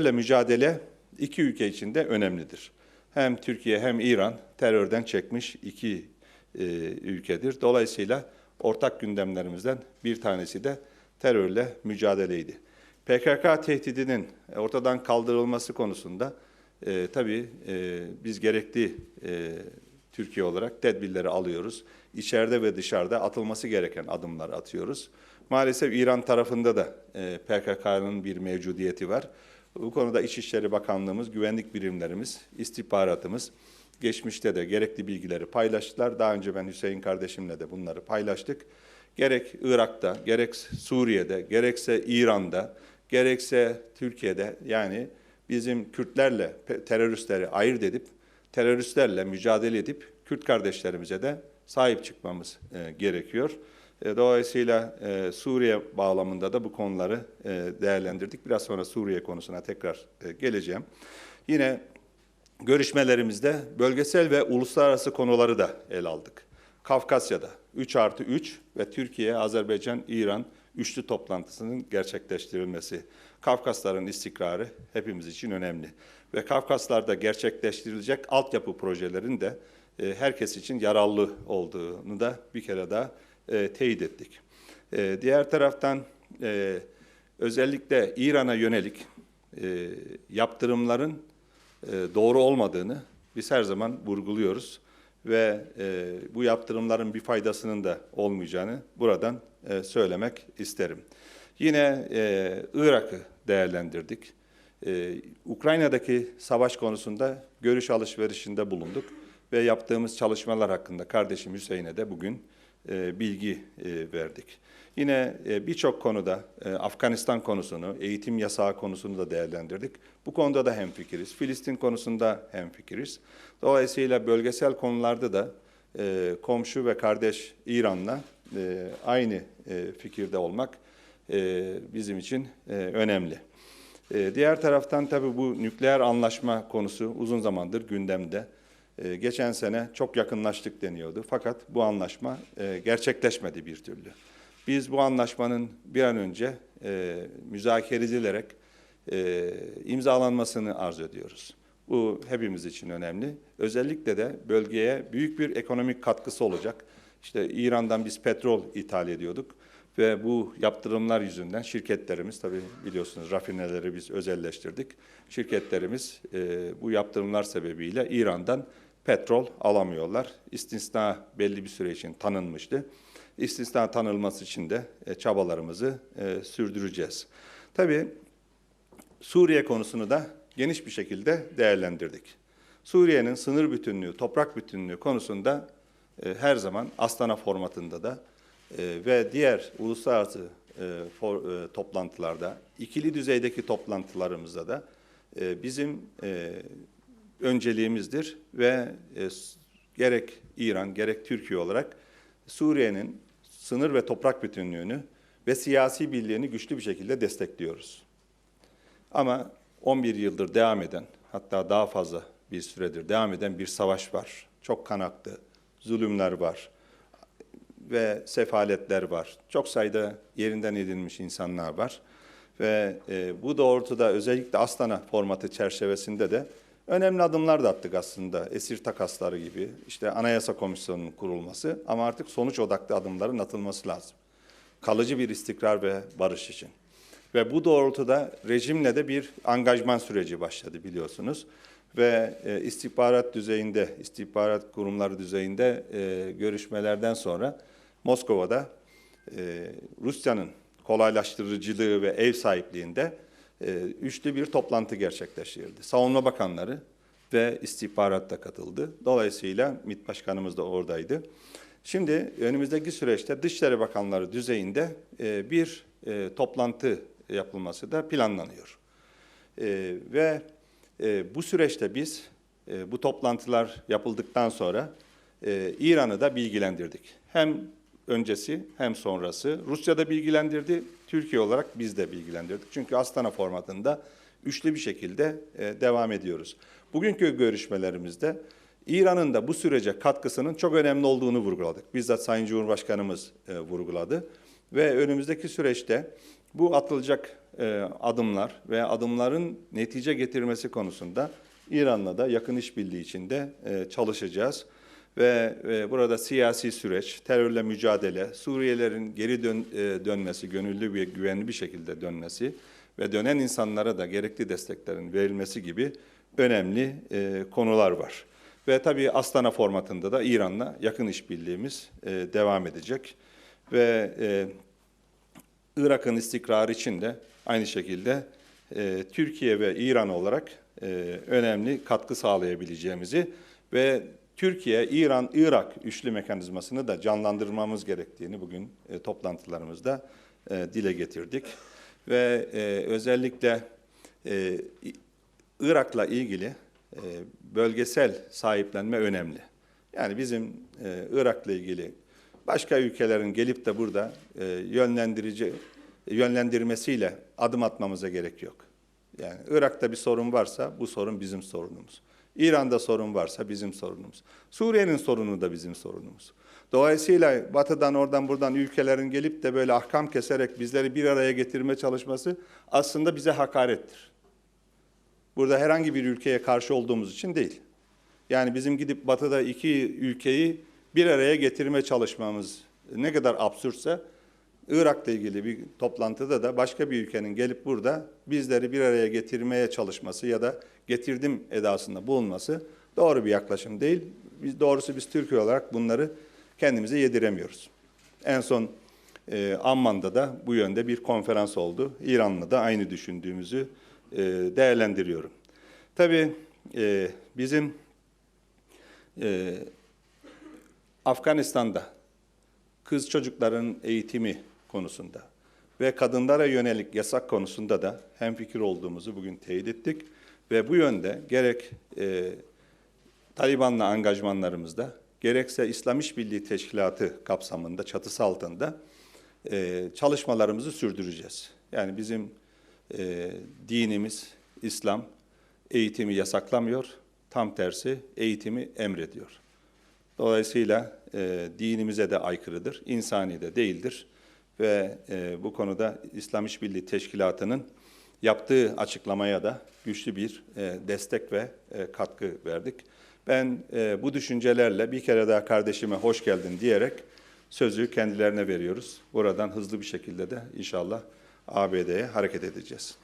Mücadele iki ülke için de önemlidir. Hem Türkiye hem İran terörden çekmiş iki e, ülkedir. Dolayısıyla ortak gündemlerimizden bir tanesi de terörle mücadeleydi. PKK tehdidinin ortadan kaldırılması konusunda e, tabii e, biz gerekli e, Türkiye olarak tedbirleri alıyoruz. İçeride ve dışarıda atılması gereken adımları atıyoruz. Maalesef İran tarafında da e, PKK'nın bir mevcudiyeti var. Bu konuda İçişleri Bakanlığımız, güvenlik birimlerimiz, istihbaratımız geçmişte de gerekli bilgileri paylaştılar. Daha önce ben Hüseyin kardeşimle de bunları paylaştık. Gerek Irak'ta, gerek Suriye'de, gerekse İran'da, gerekse Türkiye'de yani bizim Kürtlerle teröristleri ayırt edip teröristlerle mücadele edip Kürt kardeşlerimize de sahip çıkmamız e, gerekiyor. E, Dolayısıyla e, Suriye bağlamında da bu konuları e, değerlendirdik. Biraz sonra Suriye konusuna tekrar e, geleceğim. Yine görüşmelerimizde bölgesel ve uluslararası konuları da ele aldık. Kafkasya'da 3 artı 3 ve Türkiye, Azerbaycan, İran üçlü toplantısının gerçekleştirilmesi. Kafkasların istikrarı hepimiz için önemli. Ve Kafkaslar'da gerçekleştirilecek altyapı projelerin de e, herkes için yararlı olduğunu da bir kere daha e, teyit ettik. E, diğer taraftan e, özellikle İran'a yönelik e, yaptırımların e, doğru olmadığını biz her zaman vurguluyoruz ve e, bu yaptırımların bir faydasının da olmayacağını buradan e, söylemek isterim. Yine e, Irak'ı değerlendirdik. E, Ukrayna'daki savaş konusunda görüş alışverişinde bulunduk ve yaptığımız çalışmalar hakkında kardeşim Hüseyin'e de bugün e, bilgi e, verdik. Yine e, birçok konuda Afganistan konusunu, eğitim yasağı konusunu da değerlendirdik. Bu konuda da hemfikiriz. Filistin konusunda hemfikiriz. Dolayısıyla bölgesel konularda da komşu ve kardeş İran'la aynı fikirde olmak bizim için önemli. Diğer taraftan tabii bu nükleer anlaşma konusu uzun zamandır gündemde. E, geçen sene çok yakınlaştık deniyordu. Fakat bu anlaşma e, gerçekleşmedi bir türlü. Biz bu anlaşmanın bir an önce e, müzakere edilerek e, imzalanmasını arzu ediyoruz. Bu hepimiz için önemli. Özellikle de bölgeye büyük bir ekonomik katkısı olacak. İşte İran'dan biz petrol ithal ediyorduk ve bu yaptırımlar yüzünden şirketlerimiz tabii biliyorsunuz rafineleri biz özelleştirdik. Şirketlerimiz e, bu yaptırımlar sebebiyle İran'dan petrol alamıyorlar. İstisna belli bir süre için tanınmıştı. İstisna tanınması için de e, çabalarımızı e, sürdüreceğiz. Tabii Suriye konusunu da geniş bir şekilde değerlendirdik. Suriye'nin sınır bütünlüğü, toprak bütünlüğü konusunda e, her zaman Astana formatında da e, ve diğer uluslararası e, for, e, toplantılarda, ikili düzeydeki toplantılarımızda da bizim önceliğimizdir ve gerek İran gerek Türkiye olarak Suriye'nin sınır ve toprak bütünlüğünü ve siyasi birliğini güçlü bir şekilde destekliyoruz. Ama 11 yıldır devam eden, hatta daha fazla bir süredir devam eden bir savaş var. Çok kan aktı, zulümler var ve sefaletler var. Çok sayıda yerinden edilmiş insanlar var. Ve e, bu doğrultuda özellikle Astana formatı çerçevesinde de önemli adımlar da attık aslında. Esir takasları gibi, işte Anayasa Komisyonu'nun kurulması ama artık sonuç odaklı adımların atılması lazım. Kalıcı bir istikrar ve barış için. Ve bu doğrultuda rejimle de bir angajman süreci başladı biliyorsunuz. Ve e, istihbarat düzeyinde, istihbarat kurumları düzeyinde e, görüşmelerden sonra Moskova'da e, Rusya'nın kolaylaştırıcılığı ve ev sahipliğinde üçlü bir toplantı gerçekleştirildi. Savunma Bakanları ve istihbarat da katıldı. Dolayısıyla MİT Başkanımız da oradaydı. Şimdi önümüzdeki süreçte Dışişleri Bakanları düzeyinde bir toplantı yapılması da planlanıyor. E, ve e, bu süreçte biz e, bu toplantılar yapıldıktan sonra e, İran'ı da bilgilendirdik. Hem öncesi hem sonrası. Rusya da bilgilendirdi, Türkiye olarak biz de bilgilendirdik. Çünkü Astana formatında üçlü bir şekilde e, devam ediyoruz. Bugünkü görüşmelerimizde İran'ın da bu sürece katkısının çok önemli olduğunu vurguladık. Bizzat Sayın Cumhurbaşkanımız e, vurguladı. Ve önümüzdeki süreçte Bu atılacak e, adımlar ve adımların netice getirmesi konusunda İran'la da yakın işbirliği içinde e, çalışacağız. Ve e, burada siyasi süreç, terörle mücadele, Suriyelerin geri dön, e, dönmesi, gönüllü ve güvenli bir şekilde dönmesi ve dönen insanlara da gerekli desteklerin verilmesi gibi önemli e, konular var. Ve tabii Astana formatında da İran'la yakın işbirliğimiz e, devam edecek. Ve e, Irak'ın istikrarı için de aynı şekilde e, Türkiye ve İran olarak e, önemli katkı sağlayabileceğimizi ve Türkiye, İran, Irak üçlü mekanizmasını da canlandırmamız gerektiğini bugün e, toplantılarımızda e, dile getirdik. Ve e, özellikle e, Irak'la ilgili e, bölgesel sahiplenme önemli. Yani bizim e, Irak'la ilgili başka ülkelerin gelip de burada e, yönlendirici yönlendirmesiyle adım atmamıza gerek yok. Yani Irak'ta bir sorun varsa bu sorun bizim sorunumuz. İran'da sorun varsa bizim sorunumuz. Suriye'nin sorunu da bizim sorunumuz. Dolayısıyla batıdan oradan buradan ülkelerin gelip de böyle ahkam keserek bizleri bir araya getirme çalışması aslında bize hakarettir. Burada herhangi bir ülkeye karşı olduğumuz için değil. Yani bizim gidip batıda iki ülkeyi bir araya getirme çalışmamız ne kadar absürtse Irak'la ilgili bir toplantıda da başka bir ülkenin gelip burada bizleri bir araya getirmeye çalışması ya da getirdim edasında bulunması doğru bir yaklaşım değil. Biz doğrusu biz Türkiye olarak bunları kendimize yediremiyoruz. En son e, Amman'da da bu yönde bir konferans oldu. İran'la da aynı düşündüğümüzü e, değerlendiriyorum. Tabii e, bizim e, Afganistan'da kız çocukların eğitimi konusunda ve kadınlara yönelik yasak konusunda da hemfikir olduğumuzu bugün teyit ettik. Ve bu yönde gerek e, Taliban'la angajmanlarımızda, gerekse İslam İşbirliği Teşkilatı kapsamında, çatısı altında e, çalışmalarımızı sürdüreceğiz. Yani bizim e, dinimiz, İslam eğitimi yasaklamıyor, tam tersi eğitimi emrediyor. Dolayısıyla e, dinimize de aykırıdır, insani de değildir. Ve e, bu konuda İslam İşbirliği Teşkilatı'nın yaptığı açıklamaya da güçlü bir e, destek ve e, katkı verdik. Ben e, bu düşüncelerle bir kere daha kardeşime hoş geldin diyerek sözü kendilerine veriyoruz. Buradan hızlı bir şekilde de inşallah ABD'ye hareket edeceğiz.